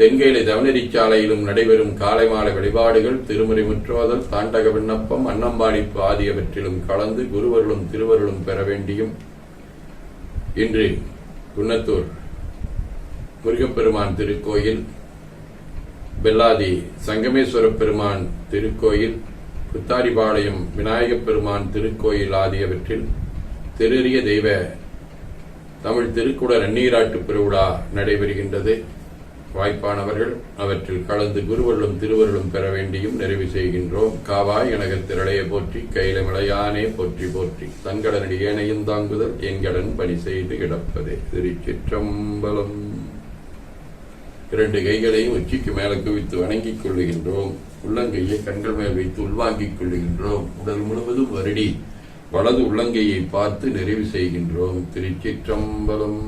தென்கேலை தவநெறிச்சாலையிலும் நடைபெறும் காலை மாலை வழிபாடுகள் திருமுறை முற்றுவதல் தாண்டக விண்ணப்பம் அன்னம்பாடிப்பு ஆகியவற்றிலும் கலந்து குருவருளும் திருவருளும் பெற வேண்டியும். இன்று குன்னத்தூர் முருகப்பெருமான் திருக்கோயில் பெல்லாதி சங்கமேஸ்வர பெருமான் திருக்கோயில் புத்தாரிபாளையம் விநாயகப் பெருமான் திருக்கோயில் ஆகியவற்றில் திருறிய தெய்வ தமிழ் திருக்குட நன்னீராட்டு பெருவிழா நடைபெறுகின்றது. வாய்ப்பானவர்கள் அவற்றில் கலந்து குருவருளும் திருவருளும் பெற வேண்டியும் நிறைவு செய்கின்றோம். காவாய் எனக திரளைய போற்றி கையில போற்றி போற்றி. தன்கடனடி ஏனையும் தாங்குதல் என்கடன் பணி செய்து கிடப்பதே. திருச்சிற்றம்பலம். இரண்டு கைகளையும் உச்சிக்கு மேல குவித்து வணங்கிக் கொள்ளுகின்றோம். உள்ளங்கையை கண்கள் மேல் வைத்து உள்வாங்கிக் கொள்ளுகின்றோம். உடல் முழுவதும் வருடி வலது உள்ளங்கையை பார்த்து நிறைவு செய்கின்றோம். திருச்சிற்றம்பலம்.